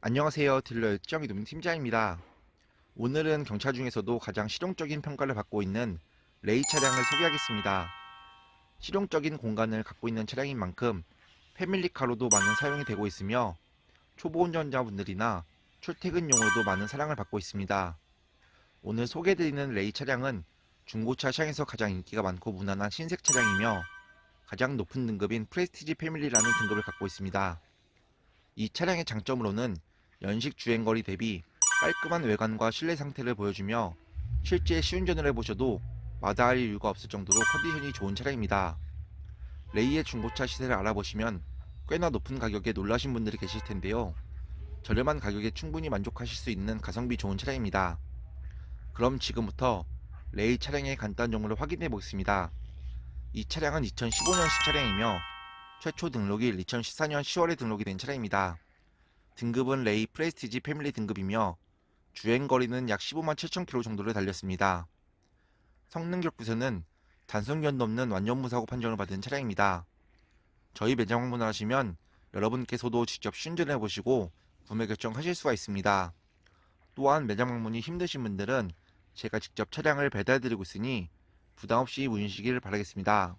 안녕하세요. 딜러 일정 이동 팀장입니다. 오늘은 경차 중에서도 가장 실용적인 평가를 받고 있는 레이 차량을 소개하겠습니다. 실용적인 공간을 갖고 있는 차량인 만큼 패밀리카로도 많은 사용이 되고 있으며 초보 운전자분들이나 출퇴근용으로도 많은 사랑을 받고 있습니다. 오늘 소개해드리는 레이 차량은 중고차 시장에서 가장 인기가 많고 무난한 신색 차량이며 가장 높은 등급인 프레스티지 패밀리라는 등급을 갖고 있습니다. 이 차량의 장점으로는 연식 주행거리 대비 깔끔한 외관과 실내 상태를 보여주며 실제 시운전을 해보셔도 마다할 이유가 없을 정도로 컨디션이 좋은 차량입니다. 레이의 중고차 시세를 알아보시면 꽤나 높은 가격에 놀라신 분들이 계실 텐데요. 저렴한 가격에 충분히 만족하실 수 있는 가성비 좋은 차량입니다. 그럼 지금부터 레이 차량의 간단 정보를 확인해 보겠습니다. 이 차량은 2015년식 차량이며 최초 등록일 2014년 10월에 등록이 된 차량입니다. 등급은 레이 프레스티지 패밀리 등급이며 주행거리는 약 15만 7천 킬로 정도를 달렸습니다. 성능 격부서는 단순견도 없는 완전 무사고 판정을 받은 차량입니다. 저희 매장 방문을 하시면 여러분께서도 직접 시운전해 보시고 구매 결정하실 수가 있습니다. 또한 매장 방문이 힘드신 분들은 제가 직접 차량을 배달드리고 있으니 부담 없이 문의시길 바라겠습니다.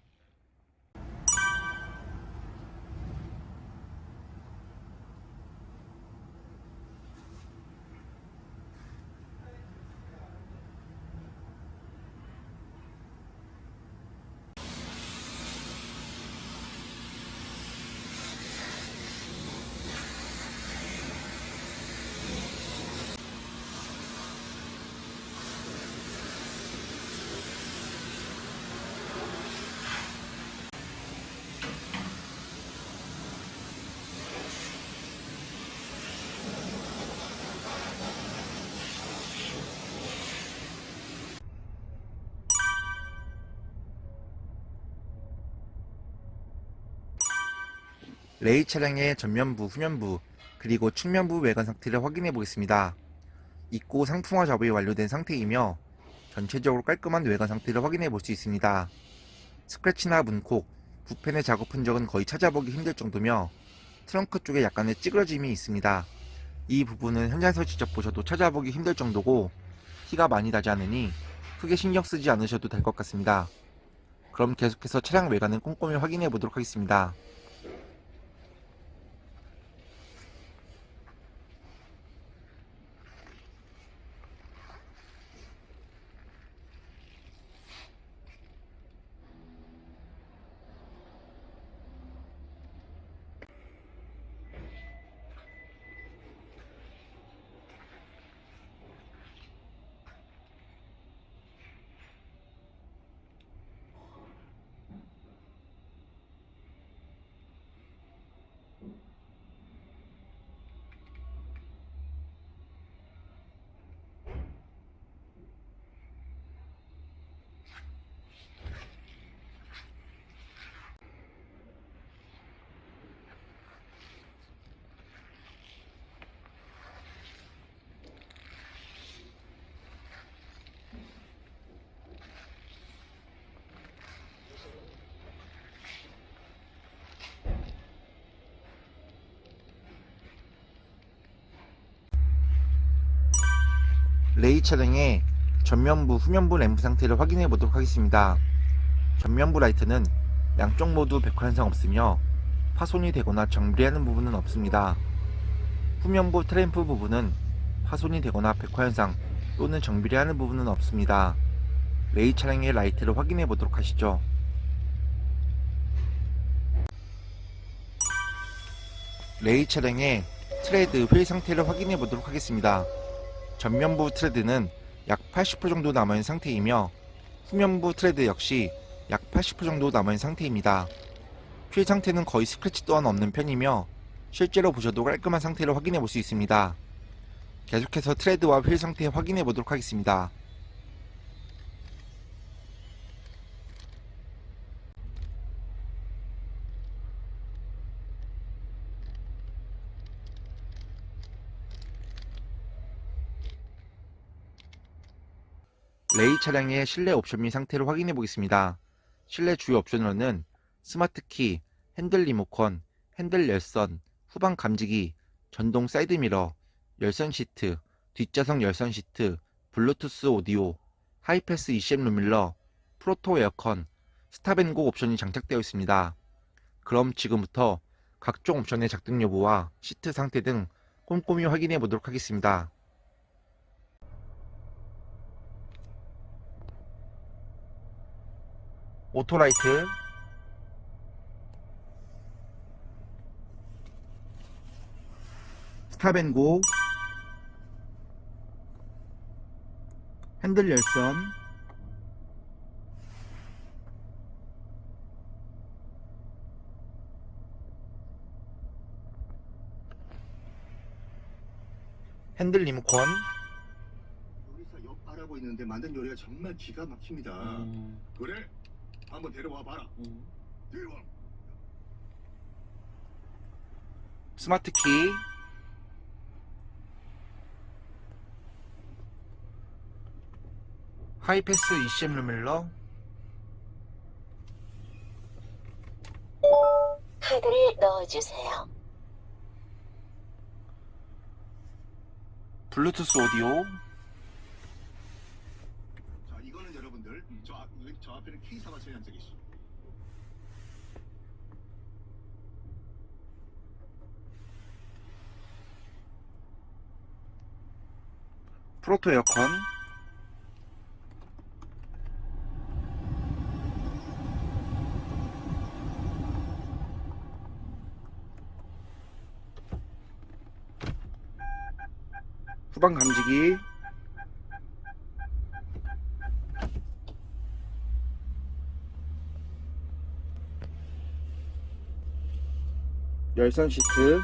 레이 차량의 전면부, 후면부, 그리고 측면부 외관 상태를 확인해 보겠습니다. 입고 상품화 작업이 완료된 상태이며 전체적으로 깔끔한 외관 상태를 확인해 볼 수 있습니다. 스크래치나 문콕, 부펜의 작업 흔적은 거의 찾아보기 힘들 정도며 트렁크 쪽에 약간의 찌그러짐이 있습니다. 이 부분은 현장에서 직접 보셔도 찾아보기 힘들 정도고 티가 많이 나지 않으니 크게 신경 쓰지 않으셔도 될 것 같습니다. 그럼 계속해서 차량 외관을 꼼꼼히 확인해 보도록 하겠습니다. 레이 차량의 전면부, 후면부 램프 상태를 확인해 보도록 하겠습니다. 전면부 라이트는 양쪽 모두 백화 현상 없으며 파손이 되거나 정비하는 부분은 없습니다. 후면부 트램프 부분은 파손이 되거나 백화 현상 또는 정비를 하는 부분은 없습니다. 레이 차량의 라이트를 확인해 보도록 하시죠. 레이 차량의 트레드 휠 상태를 확인해 보도록 하겠습니다. 전면부 트레드는 약 80% 정도 남아있는 상태이며 후면부 트레드 역시 약 80% 정도 남아있는 상태입니다. 휠 상태는 거의 스크래치 또한 없는 편이며 실제로 보셔도 깔끔한 상태를 확인해 볼 수 있습니다. 계속해서 트레드와 휠 상태 확인해 보도록 하겠습니다. 레이 차량의 실내 옵션 및 상태를 확인해 보겠습니다. 실내 주요 옵션으로는 스마트키, 핸들 리모컨, 핸들 열선, 후방 감지기, 전동 사이드미러, 열선 시트, 뒷좌석 열선 시트, 블루투스 오디오, 하이패스 ECM 룸밀러, 프로토 에어컨, 스탑앤고 옵션이 장착되어 있습니다. 그럼 지금부터 각종 옵션의 작동 여부와 시트 상태 등 꼼꼼히 확인해 보도록 하겠습니다. 오토라이트. 스탑앤고. 핸들 열선. 핸들 리모컨. 요리사 옆 알아보 있는데 만든 요리가 정말 기가 막힙니다. 음, 그래? 한번 데려와 봐라. 음. 데려와. 스마트 키 하이패스 ECM 룸밀러 카드를 넣어주세요. 블루투스 오디오 자, 이거는 여러분들 저, 앞, 여기 저 앞에는 K사가 저희한테 계시. 프로토 에어컨 후방 감지기 열선 시트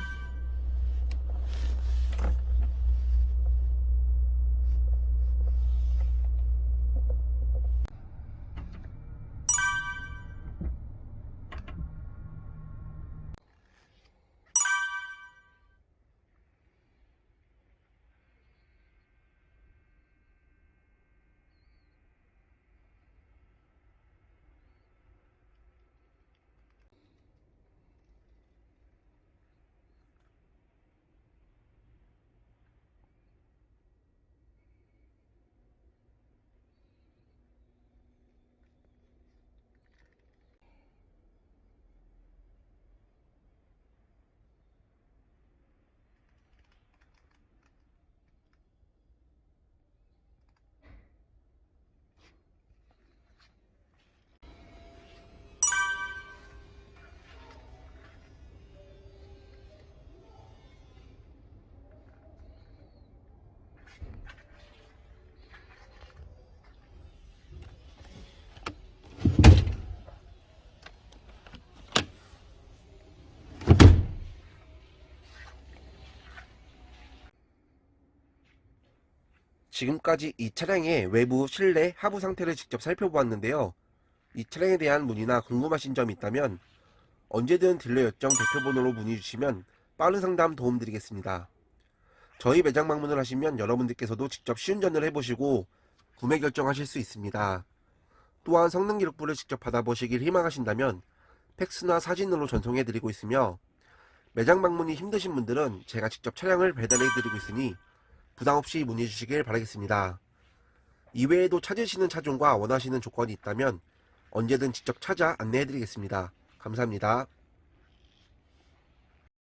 지금까지 이 차량의 외부, 실내, 하부 상태를 직접 살펴보았는데요. 이 차량에 대한 문의나 궁금하신 점이 있다면 언제든 딜러 요청 대표번호로 문의 주시면 빠른 상담 도움드리겠습니다. 저희 매장 방문을 하시면 여러분들께서도 직접 시운전을 해보시고 구매 결정하실 수 있습니다. 또한 성능 기록부를 직접 받아보시길 희망하신다면 팩스나 사진으로 전송해드리고 있으며 매장 방문이 힘드신 분들은 제가 직접 차량을 배달해드리고 있으니 부담 없이 문의 주시길 바라겠습니다. 이외에도 찾으시는 차종과 원하시는 조건이 있다면 언제든 직접 찾아 안내해 드리겠습니다. 감사합니다.